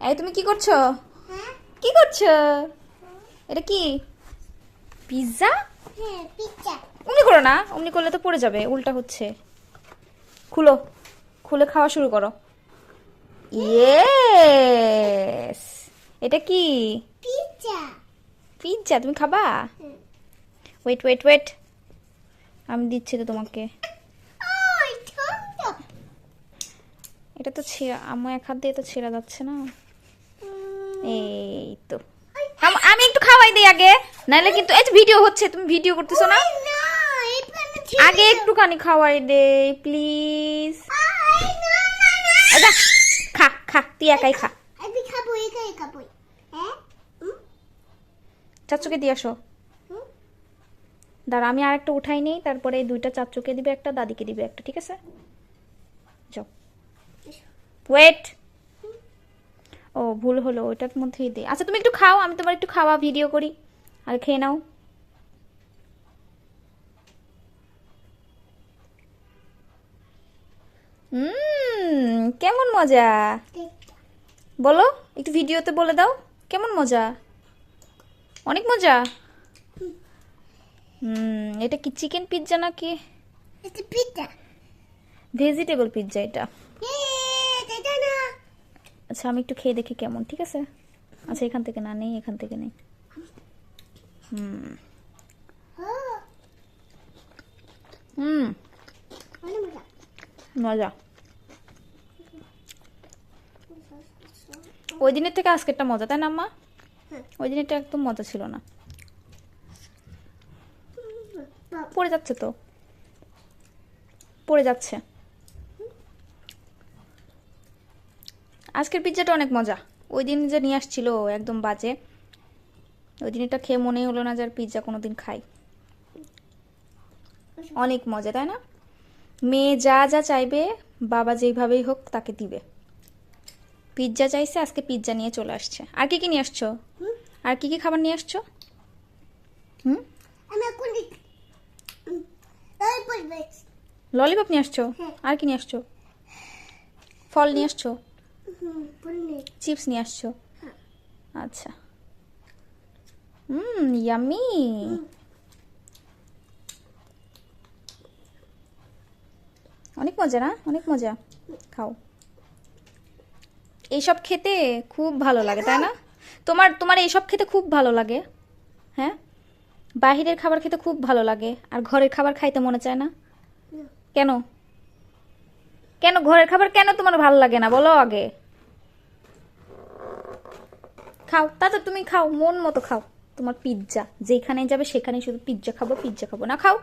এই তুমি কি করছ? কি করছ? এটা কি? পিৎজা? হ্যাঁ অমনি করো না অমনি করলে তো পড়ে যাবে উল্টা হচ্ছে। খুলো খুলে খাওয়া শুরু করো। ইয়েস এটা কি? পিৎজা। তুমি খাবা? ওয়েট ওয়েট ওয়েট আমি দিচ্ছি তো তোমাকে। এটা তো ছেঁড়া আমার এক হাত দিয়ে তো ছেঁড়া যাচ্ছে না। এই তো আম- একটু খাওয়াই দিই আগে নাহলে কিন্তু এই ভিডিও হচ্ছে তুমি ভিডিও করতেছো না? আগে একটুখানি খাওয়াই দে প্লিজ। খা খা তুই একাই খা। হ্যাঁ? চাচুকে দিয়ে আসো। দাঁড়া আমি আরেকটা উঠাই নেই তারপরে এই দুইটা চাচুকে দিবে একটা দাদিকে দিবে একটা ঠিক আছে? যাও। ওয়েট ও ভুল হলো ওইটার মধ্যেই দে। আচ্ছা তুমি একটু খাও আমি তোমার একটু খাওয়া ভিডিও করি। আর খেয়ে নাও। হুম কেমন মজা? বলো একটু ভিডিওতে বলে দাও। কেমন মজা? অনেক মজা? হুম এটা কি চিকেন পিৎজা নাকি? ভেজিটেবল পিৎজা এটা। আচ্ছা আমি একটু খেয়ে দেখি কেমন, ঠিক আছে? আচ্ছা এখান থেকে না, নেই, এখান থেকে নেই। হুম। হুম। মজা। ওই দিনের থেকে আজকেরটা মজা, তাই না, আম্মা। ওই দিনেরটা একদম মজা ছিল না। পড়ে যাচ্ছে তো? পড়ে যাচ্ছে। আজকের পিৎজাটা অনেক মজা। ওই দিন যে নিয়ে আসছিল একদম বাজে। ওই দিন এটা খেয়ে মনেই হলো না যে আর পিৎজা কোনোদিন খাই। অনেক মজা তাই না? মেয়ে যা যা চাইবে বাবা যেইভাবেই হোক তাকে দিবে। পিৎজা চাইছে আজকে পিৎজা নিয়ে চলে আসছে। আর কি কি নিয়ে আসছো? আর কি কি খাবার নিয়ে আসছো? হুম? ললিপপ নিয়ে আসছো? হ্যাঁ। আর কি নিয়ে আসছো? ফল নিয়ে আসছো? চিপস নিয়ে আসছো? আচ্ছা। হুম ইয়ামি অনেক মজা না? অনেক মজা। খাও। এইসব খেতে খুব ভালো লাগে তাই না? তোমার তোমার এইসব খেতে খুব ভালো লাগে। হ্যাঁ? বাহিরের খাবার খেতে খুব ভালো লাগে আর ঘরের খাবার খাইতে মনে চায় না। কেন? কেন ঘরের খাবার কেন তোমার ভালো লাগে না? বলো আগে। খাও তাতে তুমি খাও মন মতো খাও। তোমার পিৎজা যেখানে যাবে সেখানে শুধু পিৎজা খাব পিৎজা খাব। না খাও।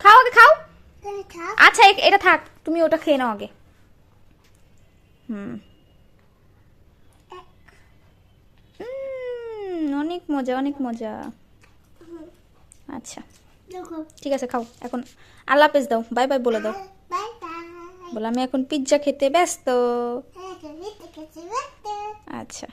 খাও আগে খাও। আচ্ছা এটা থাক তুমি ওটা খেয়ে নাও আগে। হুম। অনেক মজা অনেক মজা। আচ্ছা। ঠিক আছে খাও। এখন আল্লাহ হাফেজ দাও। বাই বাই বলে দাও। বলে আমি এখন পিৎজা খেতে ব্যস্ত। হ্যাঁ দেখেছি বাই আচ্ছা।